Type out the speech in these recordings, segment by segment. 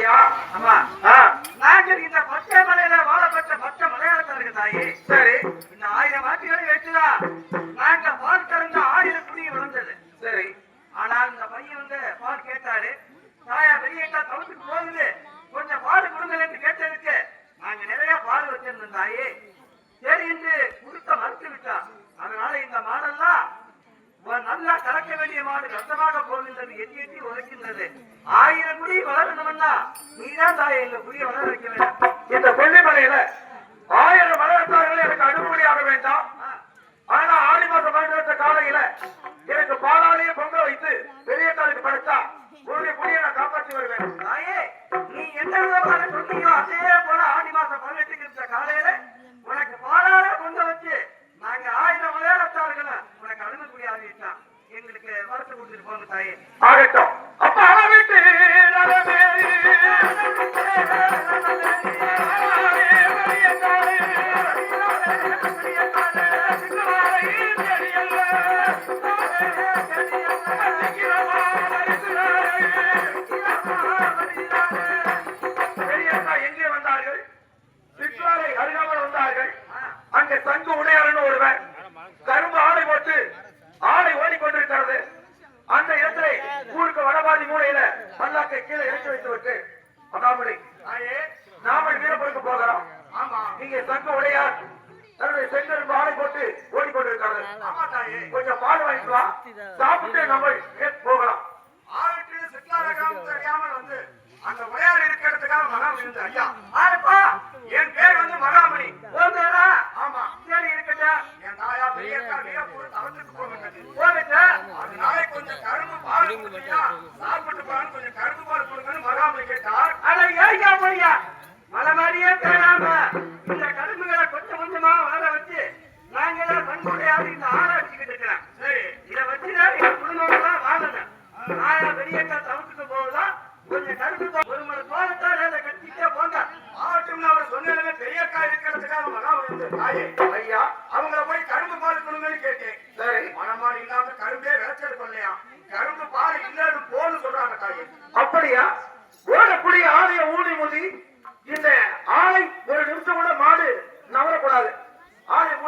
ஐயா, நாங்கள் இந்த பச்சை மலையில வாழப்பட்ட பச்சை மலையாளத்தாருக்கு தாயே. சரி இந்த ஆயிரம் ஆட்டுகளை வச்சுதான் நாங்க பால் கறந்த ஆயிரம் குடி விழுந்தது சரி ஆனால் இந்த பையன் வந்து பால் கேட்டாரு. தாயா வெளியேட்டா தவிர்த்துக்கு போகுது. கொஞ்சம் பால் கொடுங்க என்று கேட்டதுக்கு நாங்க நிறைய பால் வச்சிருந்தோம் தாயே. சரி என்று கொடுத்த மறுத்து விட்டா அதனால இந்த மாடெல்லாம் நல்லா கறக்க வேண்டிய மாடு கஷ்டமாக போகின்றது எட்டி எட்டி உழைக்கின்றது ஆயிரம் குடி வளரணும்னா நீதான் தாயை இந்த குடியை வளர வைக்க வேண்டும். இந்த கொல்லிமலையில ஆயிரம் வளர்த்தார்கள் எனக்கு அனுமதியாக வேண்டாம். ஆனா ஆடி மாசம் காலையில எனக்கு பால் பல்லாக்கை கீழே இறக்கி வைத்து விட்டு தாயே நாமல் வீரப்பருக்கு போகிறோம். நீங்க தங்க உடையார் தன்னுடைய செங்கல் ஆடை போட்டு ஓடிக்கொண்டிருக்கிறது ஆமா தாயே. கொஞ்சம் பால் வாங்கிட்டு வா. சாப்பிட்டு நம்ம போகலாம். ஆவிட்டு சித்தாரகம் தெரியாமல் வந்து அந்த உடையார் இருக்கிறதுக்காக வந்து ஐயா ஆரப்பா என் பேர் வந்து மகாமணி. ஆமா. சரி இருக்கட்டும். என் தாயா வீரப்பூர் தவத்துக்கு கொஞ்சம் கரும்பு சாப்பிட்டு பால் கொஞ்சம் கரும்பு பால் கொடுங்கன்னு மகாமணி கேட்டார் ஏய்யா போய்யா? மலை மாதிரியே பேராம.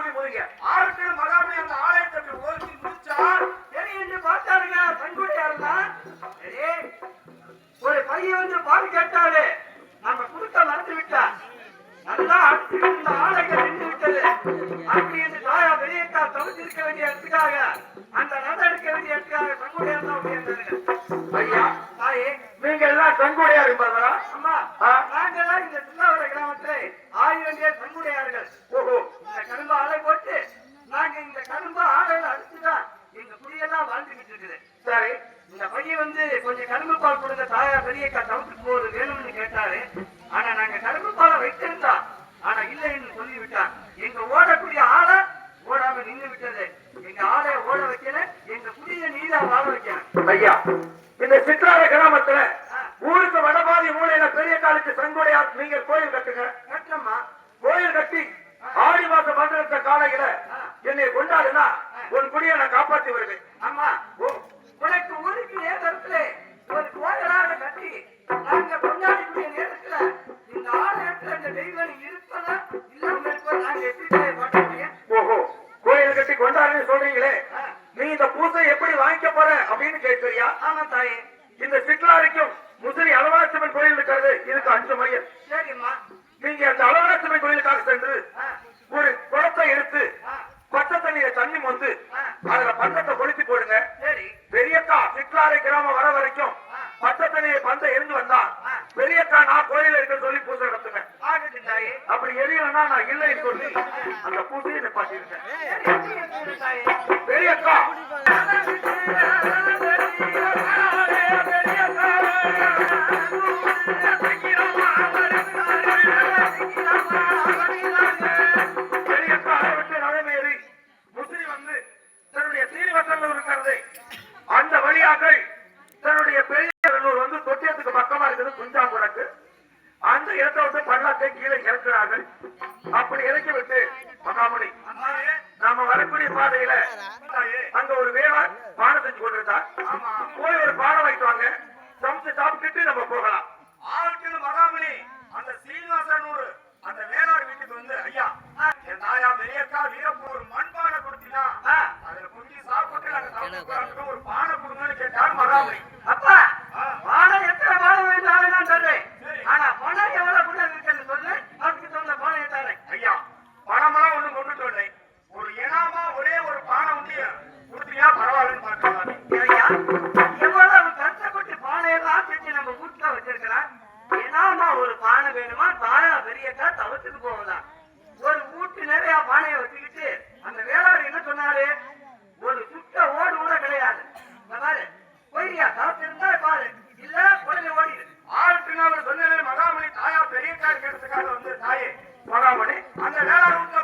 ஆலை ஊடி முதிங்க ஆறுக்கு மகாமணி அந்த ஆலயத்துக்கு ஓசி முடிச்சார். சரி என்று பார்த்தாருங்க? பண்புடையாருங்க சரி ஒரு பையன் வந்து பால் கேட்டாரு. நம்ம கொடுத்த மறந்து விட்டா. நல்லா அடிச்சு இந்த ஆலைகள் நின்று விட்டது. அப்படி என்று தாயா வெளியேற்றா தவிர்த்திருக்க வேண்டிய இடத்துக்காக அந்த நட எடுக்க வேண்டிய இடத்துக்காக பண்புடையார் தான் அப்படியே ஐயா தாயே நீங்க எல்லாம் தங்குடையா இருப்பார்களா அம்மா ஆ. நாங்கெல்லாம் இந்த சின்னாவர கிராமத்தில் ஆயிரம் பேர் பண்புடையார்கள் ஓஹோ இந்த கரும்பு ஆலை போட்டு நாங்க இந்த கரும்பு ஆலையில அடிச்சுதான் வாழ்ந்துகிட்டு இருக்குது. சரி இந்த பையன் வந்து கொஞ்சம் கரும்பு பால் கொடுங்க தாயா பெரியக்கா தவிர்த்து போறது வேணும்னு கேட்டாரு. கொண்டாடுன்னு சொல்றீங்களே? நீ இந்த பூசை எப்படி வாங்கிக்க போற அப்படின்னு கேட்கறியா? ஆமா தாயே. இந்த சிட்லாரிக்கும் முசிறி அளவராட்சியம்மன் கோயில் இருக்கிறது இதுக்கு அஞ்சு மையம் சரிம்மா. நீங்க அந்த அளவராட்சியம்மன் கோயிலுக்காக சென்று ஒரு குடத்தை எடுத்து பச்சை தண்ணியை தண்ணி வந்து அதுல பந்தத்தை கொளுத்தி போடுங்க. சரி. பெரியக்கா சிட்லாரை கிராமம் வர வரைக்கும் பச்சை தண்ணியை பந்த எரிஞ்சு வந்தா பெரியக்கா நான் கோயில இருக்க சொல்லி பூசை நடத்துங்க ஆகட்டும் தாயே நான் இல்லை சொல்லி அந்த பூசையை நிப்பாட்டிருக்கேன் எப்படி பெரியக்கா பானை கொடுங்கன்னு கேட்டார் மகாபலி அப்பா பானை எத்தனை ஐயா பணமெல்லாம் ஒண்ணும் கொண்டு சொல்லை ஒரு இனாமா ஒரே ஒரு பானை உண்டு. கொடுத்தியா பரவாயில்லன்னு பார்க்கலாம் ஐயா எவ்வளவு கஷ்டப்பட்டு பானையெல்லாம் செஞ்சு நம்ம வீட்டுல வச்சிருக்கலாம். இனாமா ஒரு பானை வேணுமா? தாயா பெரியக்கா ¡Adelante!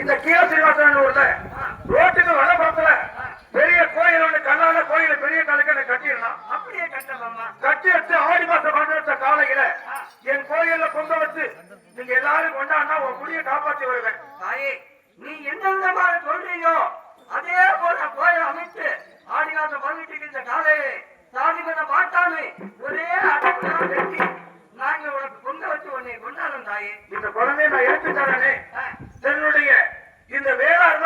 இந்த கீழ சீனிவாசன் ஊர்ல ரோட்டுக்கு வட பக்கத்துல பெரிய கோயில் ஒண்ணு கல்லால கோயில பெரிய கல்லுக்கு கட்டிடலாம் அப்படியே கட்டலாம்? கட்டி எடுத்து ஆடி மாசம் கொண்டு காலையில என் கோயில்ல கொண்டு வச்சு நீங்க எல்லாரும் கொண்டாடினா உன் குடியை காப்பாற்றி வருவேன். தாயே நீ எந்த விதமாக சொல்றீங்கோ அதே போல கோயில் அமைத்து ஆடி மாசம் பண்ணிட்டு இருக்கின்ற காலையிலே சாதி பண்ண மாட்டாமே ஒரே அடக்கம் நாங்க உனக்கு பொங்க வச்சு உன்னை கொண்டாடும் தாயே. இந்த குழந்தைய நான் என்னுடைய இந்த வேளாண்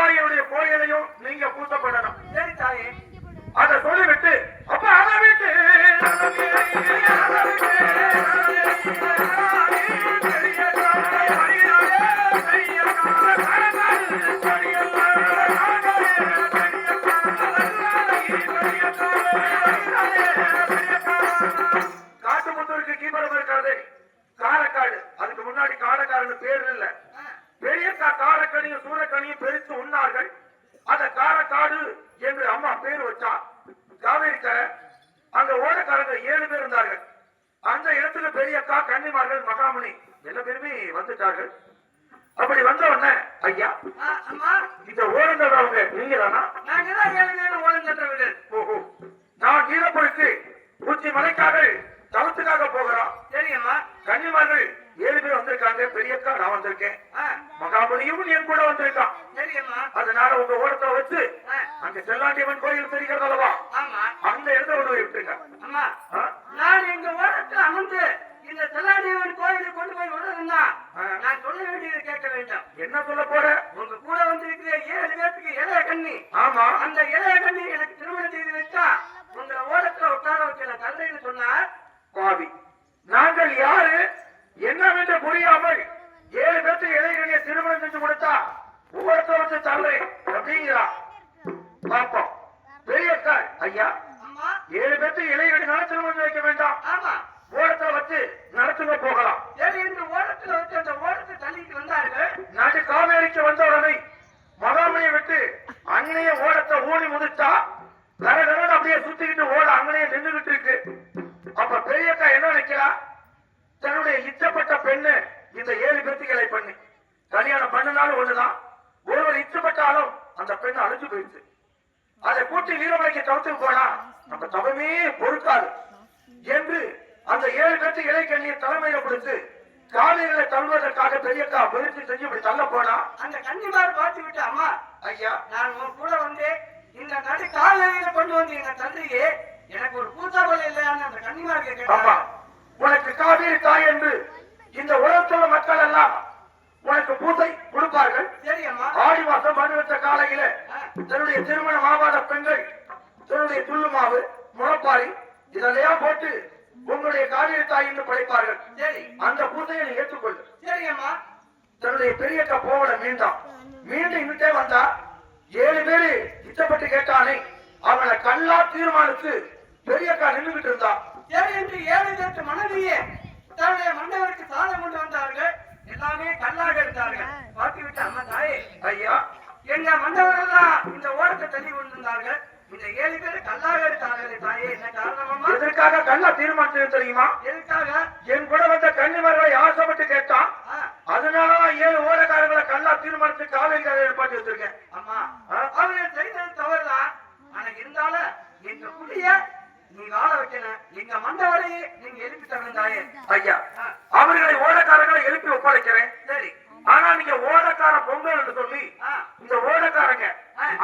கோயிலையும் நீங்க பூசப்படணும். சரி தாயே. அதை சொல்லிவிட்டு ஐயா? அம்மா. இந்த ஓரம் கட்டுறவங்க நாங்க தான் ஏழு நேரம் ஓரம் கட்டுற வீடு ஓஹோ. நான் கீழப்படுத்தி பூச்சி மலைக்காக தளத்துக்காக போகிறோம் சரிங்கம்மா கன்னிமார்கள் ஏழு பேர் வந்திருக்காங்க. பெரியக்கா நான் வந்திருக்கேன். மகாபலியும் என் கூட வந்திருக்கான். சரிங்கம்மா அதனால உங்க ஓரத்தை வச்சு அங்க செல்லாண்டியம்மன் கோயில் தெரிகிறது அல்லவா அந்த இடத்த ஒன்று விட்டுருங்க. அம்மா. நான் எங்க ஓரத்தில் அமர்ந்து இந்த தெல்லாதேவன் கோயிலுக்கு கொண்டு போய் விடுறதுன்னா நான் சொல்ல வேண்டியது கேட்க வேண்டாம். என்ன சொல்ல போற? உங்க கூட வந்து ஏழு பேருக்கு இளைய கண்ணி. ஆமா. அந்த இளைய கண்ணி எனக்கு திருமணம் செய்து வச்சா உங்களை ஓடத்துல உட்கார வைக்கல தந்தைன்னு சொன்னா அழிஞ்சு போயிடுச்சு. அதை கூட்டி வீரமலைக்கு தவிர்த்து போனா நம்ம தவமே பொறுக்காது. என்று அந்த ஏழு பேர்த்து இலைக்கண்ணியை தலைமையில கொடுத்து காவிரிகளை தள்ளுவதற்காக பெரியக்கா முயற்சி செஞ்சு இப்படி தள்ள போனா அந்த கன்னிமார் பார்த்து விட்டு அம்மா ஐயா நான் உன் கூட வந்து இந்த நடு காலையில கொண்டு வந்து எங்க தந்தையே. எனக்கு ஒரு பூத்தாவல் இல்லையான்னு அந்த கன்னிமாருக்கு ஆமா கேட்டாங்க உனக்கு காவிரி தாய் என்று இந்த உலகத்துள்ள மக்கள் எல்லாம் உனக்கு பூசை கொடுப்பார்கள். சரி அம்மா. ஆடி மாசம் வச்ச காலையில தன்னுடைய திருமணம் ஆகாத பெண்கள் தன்னுடைய துள்ளு மாவு முளப்பாரி இதெல்லாம் போட்டு உங்களுடைய காவிரி தாய் என்று படைப்பார்கள். சரி அந்த பூஜையை நீ ஏற்றுக்கொள்ளு சரி அம்மா. தன்னுடைய பெரியக்கா போவட மீண்டான் மீண்டும் இங்கிட்டே வந்தா ஏழு பேரு திட்டப்பட்டு கேட்டானே அவனை கல்லா தீர்மானித்து பெரியக்கா நின்றுகிட்டு இருந்தான் சரி என்று ஏழு பேருக்கு மனைவியே தன்னுடைய மன்னவருக்கு சாதம் கொண்டு வந்தார்கள். எல்லாமே கல்லாக இருந்தார்கள். பார்த்து விட்டு அம்மா தாயே ஐயா எங்க மன்னவரெல்லாம் இந்த ஓரத்தை தள்ளி கொண்டிருந்தார்கள் இந்த ஏழு பேர் கல்லாக இருந்தார்களே தாயே. என்ன காரணமம்மா? எதற்காக கல்லா தீர்மானித்தது தெரியுமா? எதுக்காக என் கூட வந்த கன்னிமார்களை ஆசைப்பட்டு கேட்டான். அதனாலதான் ஏழு ஓடக்காரங்களை கல்லா தீர்மானித்து கரையை ஏற்பாடு வச்சிருக்கேன் அம்மா ஆ? அவர்கள் செய்தது தவறுதான் ஆனா இருந்தாலும் எங்க புள்ளிய நீ வாழ வைக்கணும் எங்க மண்டவரையே நீங்க எழுப்பி தரணும் தாயே. ஐயா அவர்களை ஓடக்காரங்களை எழுப்பி ஒப்படைக்கிறேன். சரி. ஆனா நீங்க ஓடக்கார பொங்கல் என்று சொல்லி இந்த ஓடக்காரங்க.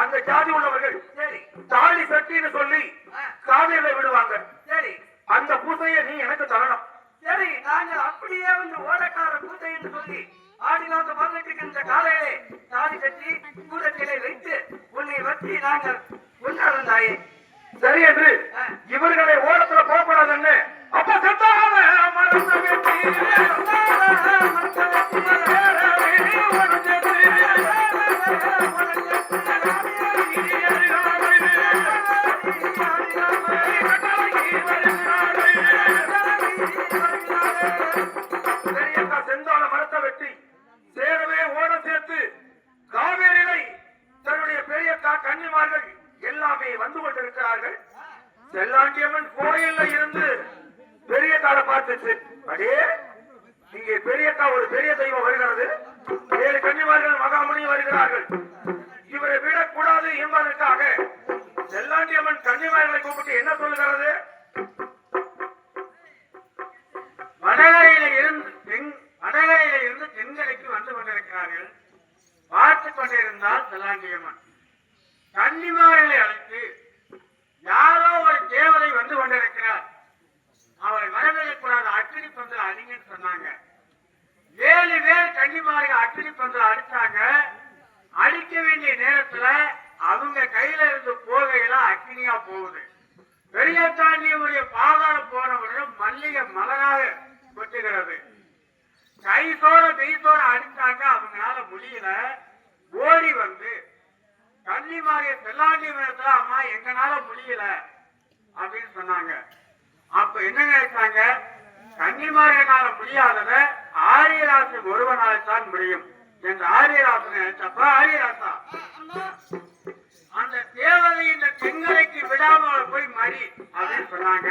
அந்த ஜாதி உள்ளவர்கள் சரி. தாலி சட்டின்னு சொல்லி ஆ, காவிரியில விடுவாங்க. சரி. அந்த பூசையை நீ எனக்கு தரணும். சரி நாங்கள் அப்படியே வந்து ஓடக்கார பூஜை என்று சொல்லி ஆடி மாதம் பதினெட்டுக்கு இந்த காலையிலே தாலி கட்டி கூடத்திலே வைத்து உன்னை வச்சு நாங்கள் கொண்டாடும் தாயே சரி என்று. இவர்களை ஓடத்துல போகக்கூடாதுன்னு அப்ப செத்தாத மரத்தை வெட்டி பெரியக்கா கொண்டிருந்தால் செல்லாண்டியம்மன் கன்னிமார்களை அழைத்து யாரோ ஒரு தேவதை வந்து கொண்டிருக்கிறார் அவரை வரவேற்கக்கூடாது அக்கினி பந்தல் அடிங்கன்னு சொன்னாங்க ஏழு பேர் கன்னிமார்கள் அக்கினி பந்தல் அடிச்சாங்க அடிக்க வேண்டிய நேரத்துல அவங்க கையில இருந்து போகையில அக்கினியா போகுது பெரியத்தாண்டியுடைய பாதாளம் போனவுடன் மல்லிகை மலராக கொட்டுகிறது கைசோட கைசோட அடிச்சாங்க அவங்களால முடியல ஓடி வந்து கன்னிமாரிய செல்லாண்டி மரத்துல அம்மா எங்கனால முடியல அப்படின்னு சொன்னாங்க. அப்ப என்ன நினைச்சாங்க? கன்னிமாரியனால முடியாதத ஆரியராசன் ஒருவனால தான் முடியும் என்று ஆரியராசன் நினைச்சப்ப ஆரியராசா அந்த தேவதை இந்த தென்கரைக்கு விடாம போய் மறி அப்படின்னு சொன்னாங்க.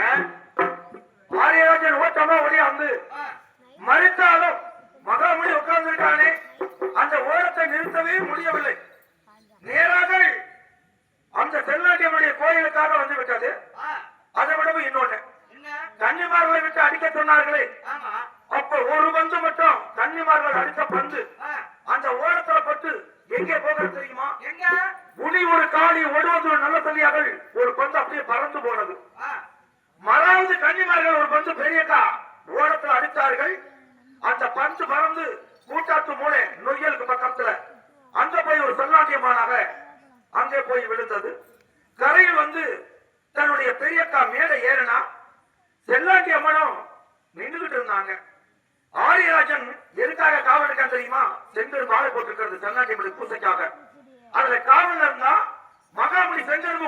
ஆரியராஜன் ஓட்டமா ஒளியாந்து ஆ, மறித்தாலும் மகாமுனி உட்கார்ந்திருக்கானே. அந்த ஓரத்தை நிறுத்தவே முடியவில்லை. நேராக அந்த செல்லாண்டியனுடைய கோயிலுக்காக வந்து விட்டது. அதை விடவும் இன்னொன்னு. கன்னிமார்களை விட்டு அடிக்க சொன்னார்களே. அப்ப ஒரு பந்து மட்டும் கன்னிமார்கள் அடித்த பந்து. அந்த ஓரத்துல பட்டு எங்கே போகிறது தெரியுமா? உனி ஒரு காளி ஒடுவது நல்ல சொல்லியாக ஒரு பந்து அப்படியே பறந்து போனது. மறாவது கன்னிமார்கள் ஒரு பந்து பெரியக்கா ஓரத்தில் அடித்தார்கள். அந்த பந்து பறந்து கூட்டாத்து மூளை நொய்யலுக்கு பக்கத்துல. அங்க போய் ஒரு செல்லாண்டியமானாக அங்கே போய் விழுந்தது. கரையில் வந்து தன்னுடைய பெரியக்கா மேடை ஏறினா செல்லாண்டி அம்மனும் நின்றுகிட்டு இருந்தாங்க. ஆரியராஜன் எதுக்காக காவல் இருக்கான் தெரியுமா? செங்கல் மாலை போட்டிருக்கிறது செல்லாண்டி அம்மனுக்கு பூசைக்காக. அதுல காவல் இருந்தா மகாமணி செங்கரும்பு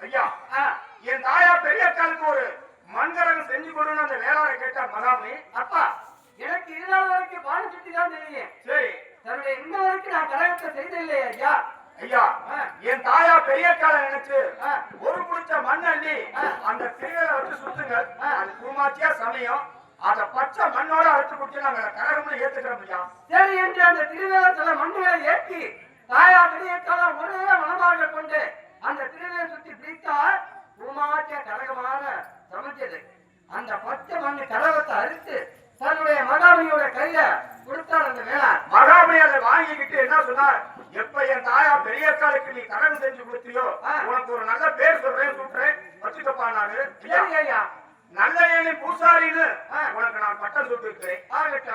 ஐயா என் தாயா பெரிய அக்காளுக்கு ஒரு மண்கரகம் செஞ்சு கொடுன்னு அந்த வேளாணை கேட்டார் மகாமணி. அப்பா எனக்கு இல்லாத வரைக்கும் பானை சுத்தி தான் தெரியும். சரி. தன்னுடைய இந்த வரைக்கும் நான் கரகத்தை செய்தில்லையே ஐயா. ஐயா என் தாயா பெரிய அக்காளை நினைச்சு. ஒரு குடிச்ச மண் அள்ளி. அந்த திருவிழா வச்சு சுத்துங்க. அது குருமாச்சியா சமயம். அத பச்சை மண்ணோட அறுத்து குடிச்சு நாங்க கரகம்னு ஏத்துக்கிறோம் ஐயா. சரி என்று அந்த திருவேலத்துல மண்ணுகளை ஏற்றி தாயா பெரிய காலம் ஒரே மனமாக கொண்டு அந்த திருவேலை சுத்தி பிடித்தால் பூமாச்ச கரகமான சமைச்சது அந்த பச்சை மண்ணு கரகத்தை அறுத்து தன்னுடைய மகாமணியோட கையில கொடுத்தார் அந்த வேளாண் மகாமணி அதை வாங்கிக்கிட்டு என்ன சொன்னார்? எப்ப என் தாயா பெரிய அக்காளுக்கு நீ கடன் செஞ்சு கொடுத்தியோ. உனக்கு ஒரு நல்ல பேர் சொல்றேன் சொல்றேன் வச்சுக்கப்பா நானு. ஐயா நல்ல ஏழை பூசாரின்னு. உனக்கு நான் பட்டம் சுட்டிருக்கிறேன்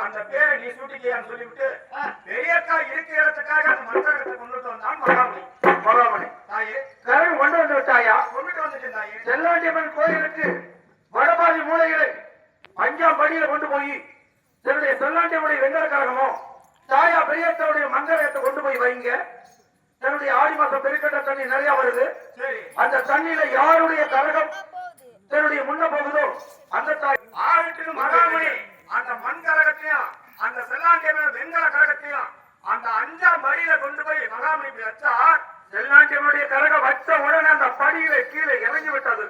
அந்த பேரை நீ சூட்டிக்கியான்னு சொல்லிவிட்டு பெரியக்கா இருக்க இடத்துக்காக அந்த மந்திரத்தை கொண்டுட்டு வந்தான் மகாமணி. மகாமணி. கரகம் கொண்டு வந்து விட்டாயா? செல்லாண்டியம்மன் கோயிலுக்கு வடபாதி மூலைகளை அஞ்சாம் படியில கொண்டு போய் தன்னுடைய செல்லாண்டியம்முடைய வெங்கல கரகமோ தாயா பெரியத்தனுடைய மங்கரத்தை கொண்டு போய் வைங்க. தன்னுடைய ஆடி மாசம் பெருக்கட்ட தண்ணி நிறைய வருது. சரி. அந்த தண்ணியில யாருடைய கரகம் தன்னுடைய முன்ன போகுதோ அந்த தாய் ஆயிட்டு மகாமணி. அந்த மண் கரகத்தையும் அந்த செல்லாண்டியமே வெங்கல கரகத்தையும் அந்த அஞ்சாம் படியில கொண்டு போய் மகாமணி வச்சா வச்ச உடனே கீழே இறங்கி விட்டது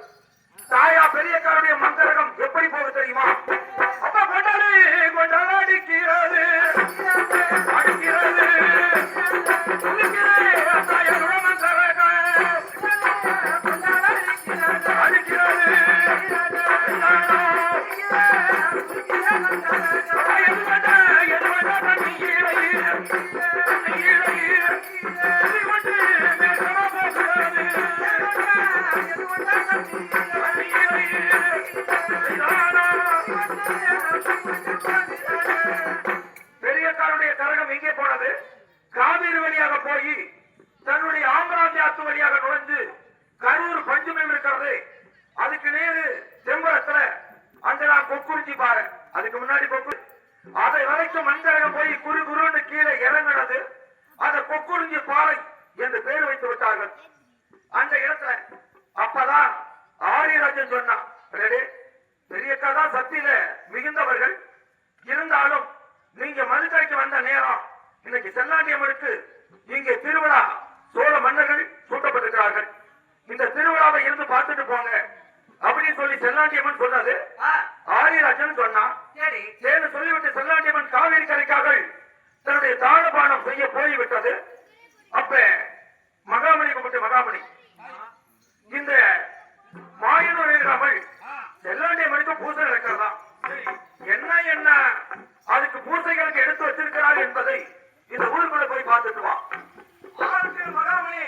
மிகுந்தவர்கள் இருந்தாலும் நீங்க மதுக்கரைக்கு வந்த நேரம் இன்னைக்கு செல்லாண்டியம்மனுக்கு இங்கே திருவிழா சோழ மன்னர்கள் சூட்டப்பட்டிருக்கிறார்கள். இந்த திருவிழாவை இருந்து பார்த்துட்டு போங்க. அப்படின்னு சொல்லி செல்லாண்டியம்மன் சொன்னது ஆரியராஜன் சொன்னான். தேர்வு சொல்லிவிட்டு செல்லாண்டியம்மன் காவேரி கரைக்காக தன்னுடைய தாழபானம் செய்ய போய்விட்டது. அப்ப மகாமணி கும்பிட்டு மகாமணி. இந்த மாயனூர் அமல் என்ன என்ன? அதுக்கு பூசைகளுக்கு எடுத்து வச்சிருக்கிறார் என்பதை இந்த ஊருக்குள்ள போய் பார்த்துட்டு வா. மகாமணி